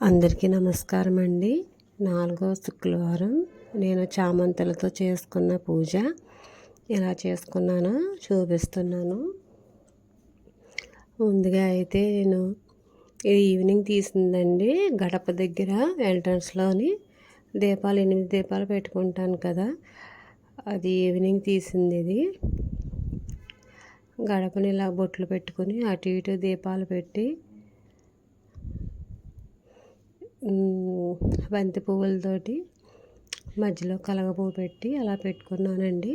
అందరికీ నమస్కారం అండి నాలుగో శుక్రవారం నేను చామంతులతో చేసుకున్న పూజ. ఎలా చేసుకున్నానో చూపిస్తున్నాను. ముందుగా అయితే నేను ఇది ఈవినింగ్ తీసిందండి. గడప దగ్గర ఎంట్రన్స్లోని దీపాలు ఎనిమిది దీపాలు పెట్టుకుంటాను కదా. అది ఈవినింగ్ తీసింది ఇది. గడపని ఇలా బొట్లు పెట్టుకుని అటు ఇటు దీపాలు పెట్టి బంతి పువ్వులతోటి మధ్యలో కలగపువ్వు పెట్టి అలా పెట్టుకున్నానండి.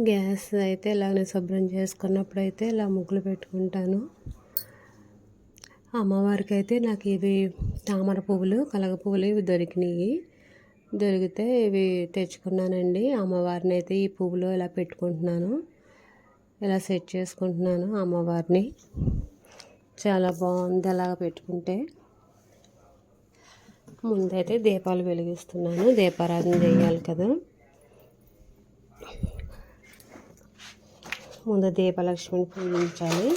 గ్యాస్ అయితే ఇలానే శుభ్రం చేసుకున్నప్పుడు అయితే ఇలా ముగ్గులు పెట్టుకుంటాను. అమ్మవారికి అయితే నాకు ఇవి తామర పువ్వులు కలగ పువ్వులు ఇవి దొరికినాయి. దొరికితే ఇవి తెచ్చుకున్నానండి. అమ్మవారిని అయితే ఈ పువ్వులు ఇలా పెట్టుకుంటున్నాను. ఇలా సెట్ చేసుకుంటున్నాను అమ్మవారిని. చాలా బాగుంది అలాగ పెట్టుకుంటే. ముందైతే దీపాలు వెలిగిస్తున్నాను. దీపారాధన చేయాలి కదా. ముందు దీపలక్ష్మిని పూజించాలి.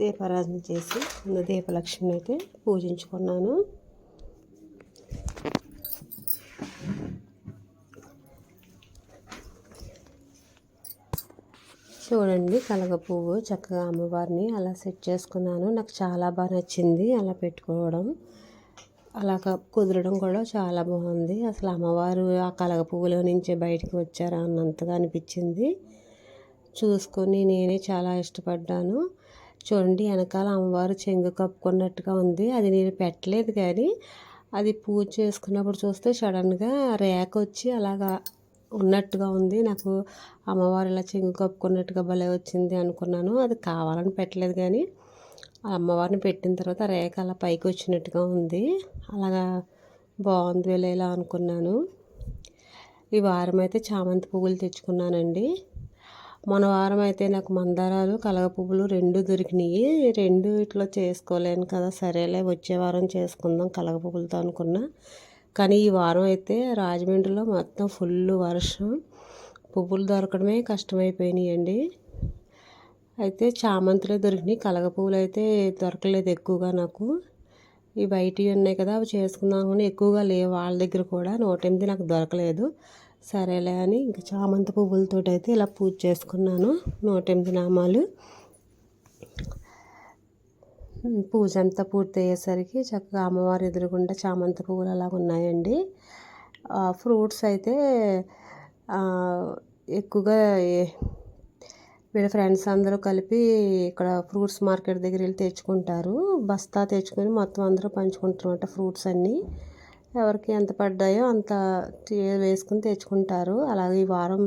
దీపారాధన చేసి ముందు దీపలక్ష్మిని అయితే పూజించుకున్నాను. చూడండి కలగ పువ్వు చక్కగా అమ్మవారిని అలా సెట్ చేసుకున్నాను. నాకు చాలా బాగా నచ్చింది అలా పెట్టుకోవడం. అలాగ కుదరడం కూడా చాలా బాగుంది. అసలు అమ్మవారు ఆ కలగ పువ్వులో నుంచి బయటికి వచ్చారా అన్నంతగా అనిపించింది. చూసుకొని నేనే చాలా ఇష్టపడ్డాను. చూడండి వెనకాల అమ్మవారు చెంగు కప్పుకున్నట్టుగా ఉంది. అది నేను పెట్టలేదు కానీ అది పూజ చేసుకున్నప్పుడు చూస్తే సడన్గా రేఖ వచ్చి అలాగా ఉన్నట్టుగా ఉంది. నాకు అమ్మవారు ఇలా చెంగు కప్పుకున్నట్టుగా భలే వచ్చింది అనుకున్నాను. అది కావాలని పెట్టలేదు కానీ అమ్మవారిని పెట్టిన తర్వాత రేఖ అలా పైకి వచ్చినట్టుగా ఉంది. అలాగా బాగుంది ఇలా అనుకున్నాను. ఈ వారం అయితే చామంతి పువ్వులు తెచ్చుకున్నానండి. మన వారం అయితే నాకు మందారాలు కలగ పువ్వులు రెండు దొరికినాయి. రెండు ఇట్లా చేసుకోలేను కదా సరేలే వచ్చే వారం చేసుకుందాం కలగ పువ్వులతో అనుకున్నా. కానీ ఈ వారం అయితే రాజమండ్రిలో మొత్తం ఫుల్ వర్షం. పువ్వులు దొరకడమే కష్టమైపోయినాయండి. అయితే చామంతులే దొరికినాయి. కలగ పువ్వులు అయితే దొరకలేదు ఎక్కువగా నాకు. ఈ బయటివి ఉన్నాయి కదా అవి చేసుకున్నాం కానీ ఎక్కువగా లేవు. వాళ్ళ దగ్గర కూడా నూట ఎనిమిది నాకు దొరకలేదు. సరేలే అని ఇంకా చామంతి పువ్వులతో అయితే ఇలా పూజ చేసుకున్నాను. నూట ఎనిమిది నామాలు. పూజ అంతా పూర్తి అయ్యేసరికి చక్కగా అమ్మవారు ఎదురుగుండా చామంతి పువ్వులు అలా ఉన్నాయండి. ఫ్రూట్స్ అయితే ఎక్కువగా వీళ్ళ ఫ్రెండ్స్ అందరూ కలిపి ఇక్కడ ఫ్రూట్స్ మార్కెట్ దగ్గర వెళ్ళి తెచ్చుకుంటారు. బస్తా తెచ్చుకొని మొత్తం అందరూ పంచుకుంటారు ఫ్రూట్స్ అన్నీ. ఎవరికి ఎంత పడ్డాయో అంత వేసుకుని తెచ్చుకుంటారు. అలాగే ఈ వారం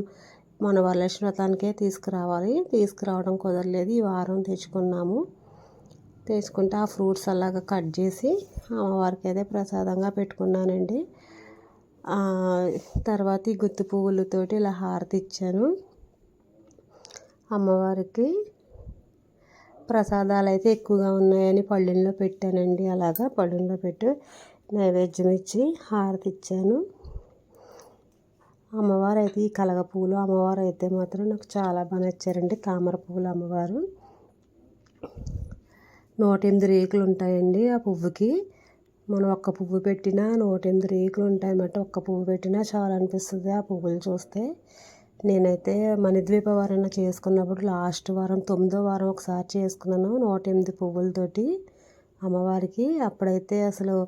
మన వరలక్ష్మి వ్రతానికే తీసుకురావాలి. తీసుకురావడం కుదరలేదు. ఈ వారం తెచ్చుకున్నాము. తెచ్చుకుంటే ఆ ఫ్రూట్స్ అలాగా కట్ చేసి అమ్మవారికి అయితే ప్రసాదంగా పెట్టుకున్నానండి. తర్వాత ఈ గుత్తి పువ్వులతోటి ఇలా హారతి ఇచ్చాను. అమ్మవారికి ప్రసాదాలు అయితే ఎక్కువగా ఉన్నాయని పళ్ళెంలో పెట్టానండి. అలాగా పళ్ళెంలో పెట్టి నైవేద్యం ఇచ్చి హారతి ఇచ్చాను. అమ్మవారు అయితే ఈ కలగ పువ్వులు అమ్మవారు అయితే మాత్రం నాకు చాలా బాగా నచ్చారండి. తామర పువ్వులు అమ్మవారు. నూట ఎనిమిది రేకులు ఉంటాయండి ఆ పువ్వుకి. మనం ఒక్క పువ్వు పెట్టినా నూట ఎనిమిది రేకులు ఉంటాయన్నమాట. ఒక్క పువ్వు పెట్టినా చాలా అనిపిస్తుంది ఆ పువ్వులు చూస్తే. నేనైతే మణిద్వీప వారణ చేసుకున్నప్పుడు లాస్ట్ వారం తొమ్మిదో వారం ఒకసారి చేసుకున్నాను నూట ఎనిమిది పువ్వులతోటి. అమ్మవారికి అప్పుడైతే అసలు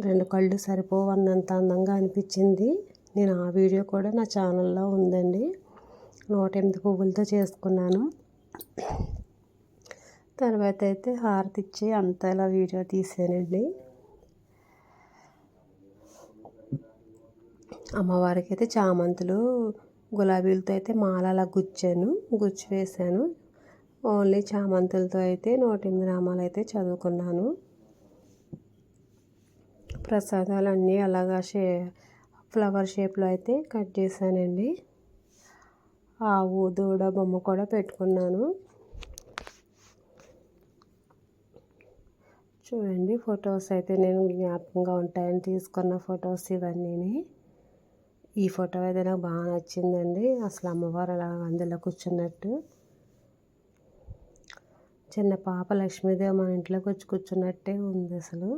రెండు కళ్ళు సరిపోవన్నంత అందంగా అనిపించింది. నేను ఆ వీడియో కూడా నా ఛానల్లో ఉందండి. నూట ఎనిమిది పువ్వులతో చేసుకున్నాను. తర్వాత అయితే హారతి ఇచ్చి అంతలా వీడియో తీసానండి. అమ్మవారికి అయితే చామంతులు గులాబీలతో అయితే మాల అలా గుచ్చాను గుచ్చి వేసాను ఓన్లీ చామంతులతో అయితే నూట ఎనిమిది నామాలు అయితే చదువుకున్నాను. ప్రసాదాలు అన్నీ అలాగా షే ఫ్లవర్ షేప్లో అయితే కట్ చేశానండి. ఆవు దూడ బొమ్మ కూడా పెట్టుకున్నాను. చూడండి ఫొటోస్ అయితే నేను జ్ఞాపకంగా ఉంటాయని తీసుకున్న ఫొటోస్ ఇవన్నీ ఈ ఫోటో అయితే నాకు బాగా నచ్చిందండి. అసలు అమ్మవారు అలా అందులో కూర్చున్నట్టు. చిన్న పాప లక్ష్మీదేవి మన ఇంట్లోకి వచ్చి కూర్చున్నట్టే ఉంది అసలు.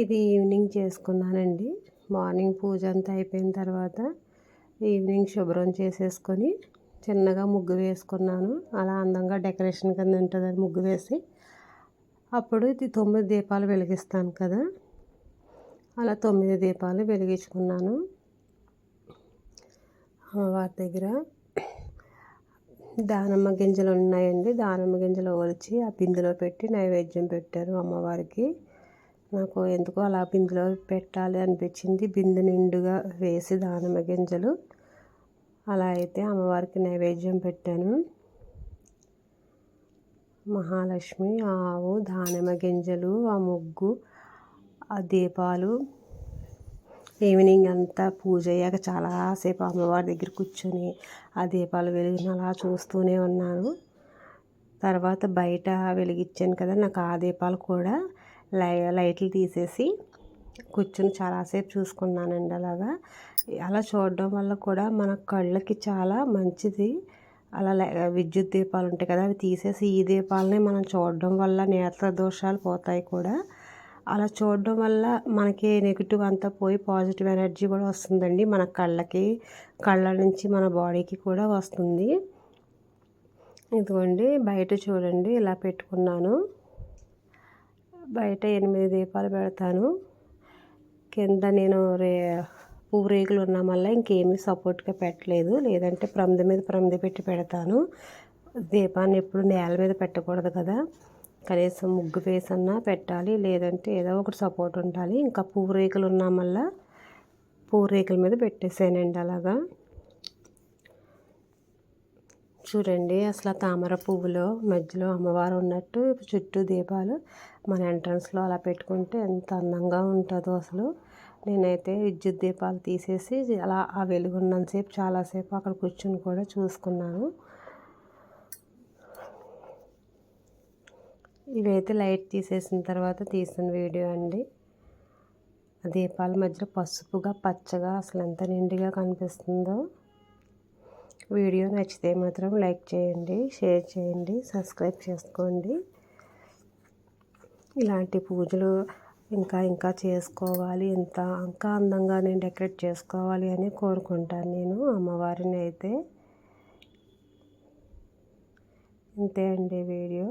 ఇది ఈవినింగ్ చేసుకున్నానండి. మార్నింగ్ పూజ అంతా అయిపోయిన తర్వాత ఈవినింగ్ శుభ్రం చేసేసుకొని చిన్నగా ముగ్గు వేసుకున్నాను. అలా అందంగా డెకరేషన్ కింద ఉంటుందని ముగ్గు వేసి అప్పుడు ఇది తొమ్మిది దీపాలు వెలిగిస్తాను కదా. అలా తొమ్మిది దీపాలు వెలిగించుకున్నాను. అమ్మవారి దగ్గర దానిమ్మ గింజలు ఉన్నాయండి. దానిమ్మ గింజలు ఒలిచి ఆ బిందులో పెట్టి నైవేద్యం పెట్టారు అమ్మవారికి. నాకు ఎందుకో అలా బిందులో పెట్టాలి అనిపించింది. బిందు నిండుగా వేసి దానిమ్మ గింజలు అలా అయితే అమ్మవారికి నైవేద్యం పెట్టాను. మహాలక్ష్మి ఆవు దానిమ్మ గింజలు ఆ ముగ్గు ఆ దీపాలు ఈవినింగ్ అంతా పూజ అయ్యాక చాలాసేపు అమ్మవారి దగ్గర కూర్చొని ఆ దీపాలు వెలిగిన అలా చూస్తూనే ఉన్నాను. తర్వాత బయట వెలిగించాను కదా నాకు ఆ దీపాలు కూడా లై లైట్లు తీసేసి కూర్చొని చాలాసేపు చూసుకున్నానండి అలాగా. అలా చూడడం వల్ల కూడా మన కళ్ళకి చాలా మంచిది. అలా విద్యుత్ దీపాలు ఉంటాయి కదా అవి తీసేసి ఈ దీపాలని మనం చూడడం వల్ల నేత్ర దోషాలు పోతాయి కూడా. అలా చూడడం వల్ల మనకి నెగిటివ్ అంతా పోయి పాజిటివ్ ఎనర్జీ కూడా వస్తుందండి మన కళ్ళకి. కళ్ళ నుంచి మన బాడీకి కూడా వస్తుంది. ఇదిగోండి బయట చూడండి ఇలా పెట్టుకున్నాను. బయట ఎనిమిది దీపాలు పెడతాను. కింద నేను రే పువ్వు రేకులు ఉన్న వల్ల ఇంకేమీ సపోర్ట్గా పెట్టలేదు. లేదంటే ప్రమిద మీద ప్రమిద పెట్టి పెడతాను. దీపాన్ని ఎప్పుడు నేల మీద పెట్టకూడదు కదా. కనీసం ముగ్గు వేసన్నా పెట్టాలి లేదంటే ఏదో ఒకటి సపోర్ట్ ఉండాలి. ఇంకా పూరేకులు ఉన్నా మళ్ళా పూరేకుల మీద పెట్టేసానండి అలాగా. చూడండి అసలు తామర పువ్వులో మధ్యలో అమ్మవారు ఉన్నట్టు చుట్టూ దీపాలు మన ఎంట్రన్స్లో అలా పెట్టుకుంటే ఎంత అందంగా ఉంటుందో అసలు. నేనైతే విద్యుత్ దీపాలు తీసేసి అలా ఆ వెలుగున్నంతసేపు చాలాసేపు అక్కడ కూర్చుని కూడా చూసుకున్నాను. ఇవైతే లైట్ తీసేసిన తర్వాత తీసిన వీడియో అండి. ఆ దీపాల మధ్యలో పసుపుగా పచ్చగా అసలు ఎంత నిండుగా కనిపిస్తుందో. వీడియో నచ్చితే మాత్రం లైక్ చేయండి షేర్ చేయండి సబ్స్క్రైబ్ చేసుకోండి. ఇలాంటి పూజలు ఇంకా ఇంకా చేసుకోవాలి ఇంత ఇంకా అందంగా నేను డెకరేట్ చేసుకోవాలి అని కోరుకుంటాను నేను అమ్మవారిని అయితే ఇంతే అండి వీడియో.